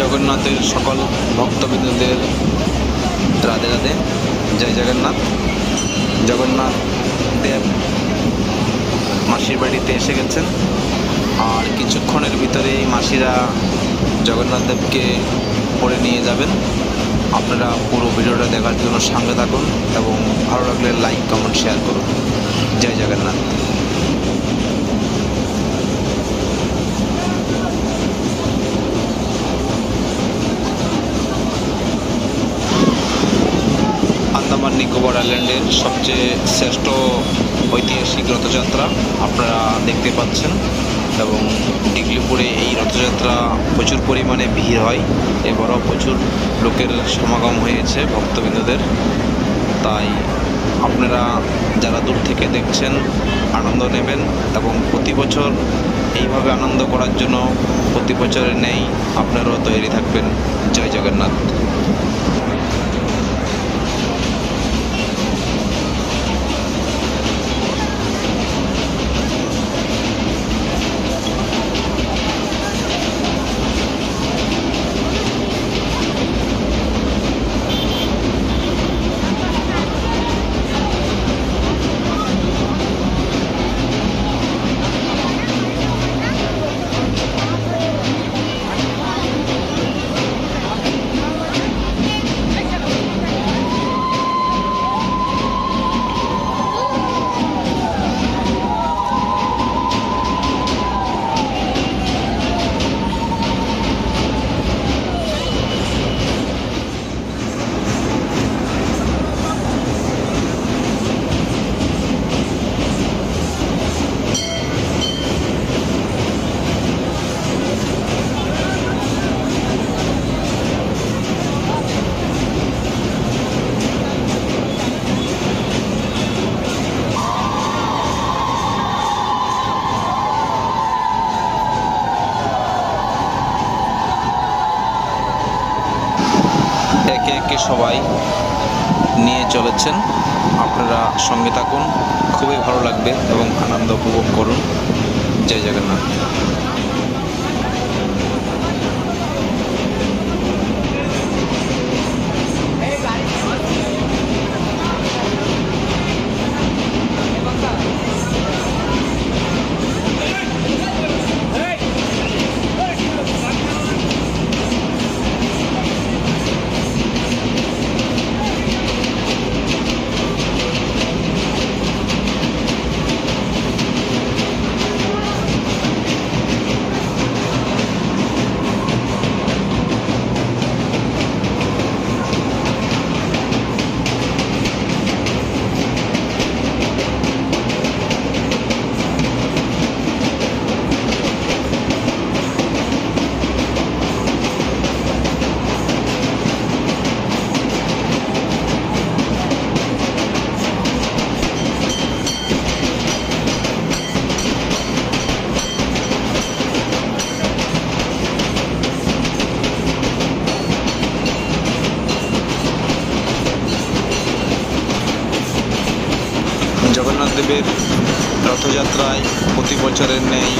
জগন্নাথের সকল ভক্তবৃন্দদের রাধে রাধে। জয় জগন্নাথ। জগন্নাথ দেব মাসির বাড়িতে এসে গেছেন। আর কিছুক্ষণের ভিতরেই মাসিরা জগন্নাথ দেবকে পরে নিয়ে যাবেন। আপনারা পুরো ভিডিওটা দেখার জন্য সঙ্গে থাকুন এবং ভালো লাগলে লাইক কমেন্ট শেয়ার করুন। জয় জগন্নাথ। নিকোবর আইল্যান্ডের সবচেয়ে শ্রেষ্ঠ ঐতিহাসিক রথযাত্রা আপনারা দেখতে পাচ্ছেন। এবং ডিগলিপুরে এই রথযাত্রা প্রচুর পরিমাণে ভিড় হয়। এবারও প্রচুর লোকের সমাগম হয়েছে ভক্তবৃন্দদের। তাই আপনারা যারা দূর থেকে দেখছেন, আনন্দ নেবেন এবং প্রতি বছর এইভাবে আনন্দ করার জন্য প্রতি বছরের নেই আপনারাও তৈরি থাকবেন জয় জগন্নাথ। একে সবাই নিয়ে চলেছেন। আপনারা সঙ্গে থাকুন, খুবই ভালো লাগবে এবং আনন্দ উপভোগ করুন। জয় জগন্নাথ। জগন্নাথ দেবের রথযাত্রায় প্রতি বছরের নেই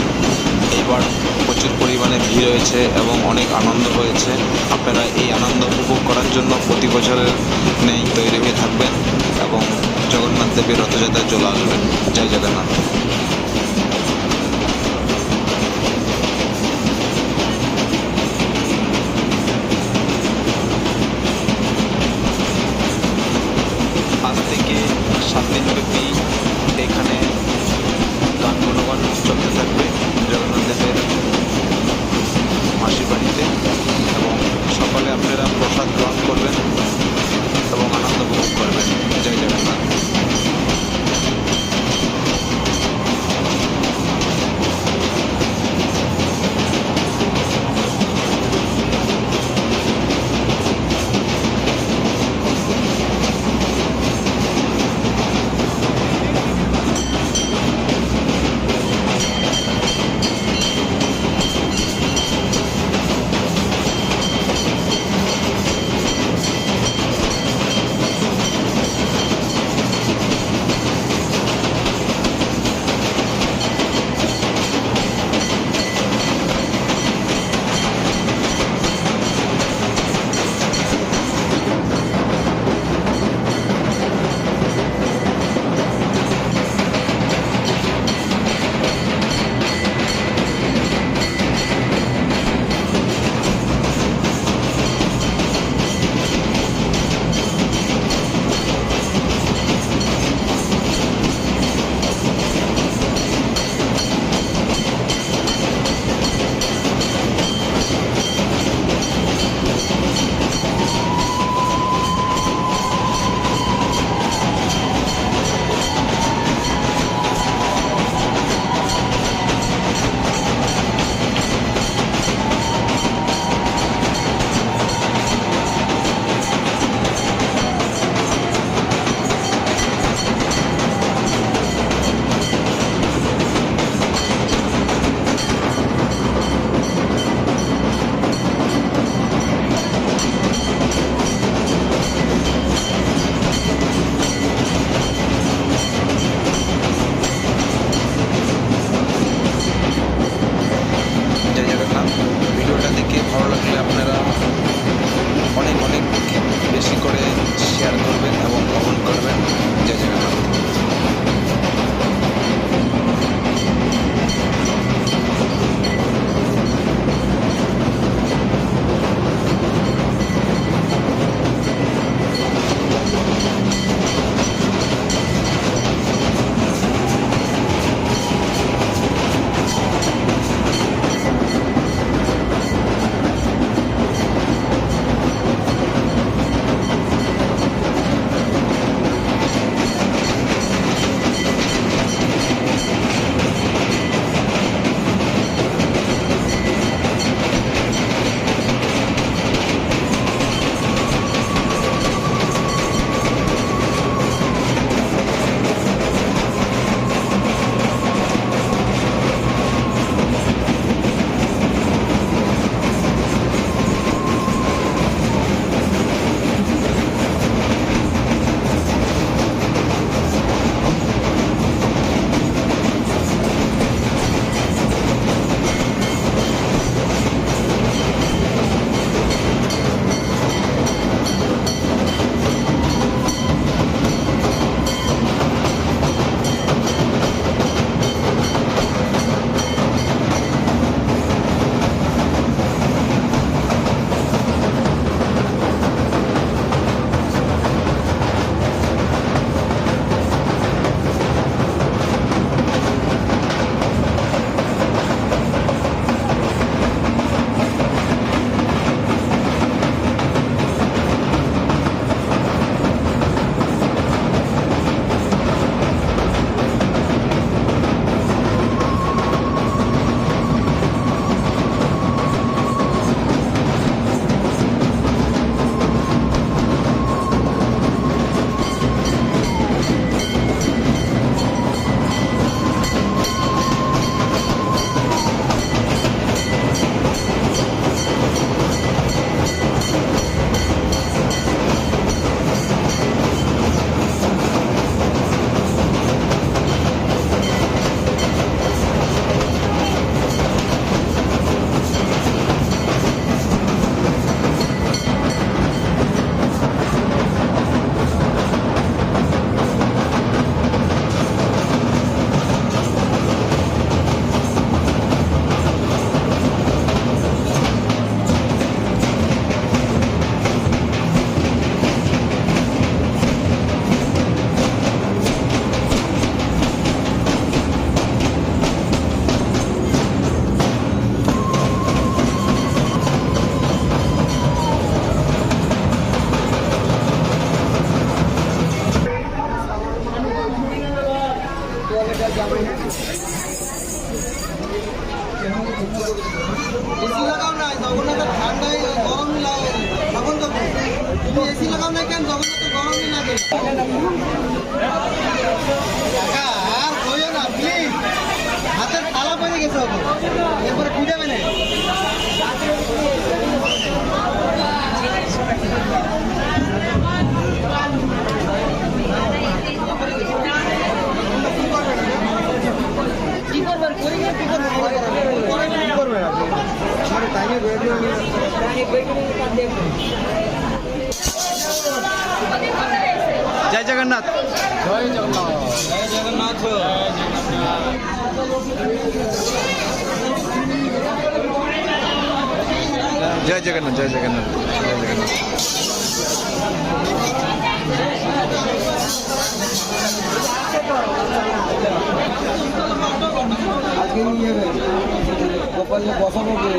এইবার প্রচুর পরিমাণে ভিড় হয়েছে এবং অনেক আনন্দ হয়েছে। আপনারা এই আনন্দ উপভোগ করার জন্য প্রতি বছরের নেই তৈরি হয়ে থাকবেন এবং জগন্নাথ দেবের রথযাত্রায় চলে আসবেন জয় জগন্নাথ। এসি লাগাও না কেন জগন্নাথের গরমই লাগে আর কইও না প্লিজ হাতের থালা পড়ে গেছে এরপরে খুঁজাবে না কি জয় জগন্নাথ জয় জগন্নাথ জয় জগন্নাথ জয় জগন্নাথ জয় জগন্নাথ আজকে নিয়ে যাবে গোপালে বসাবো কে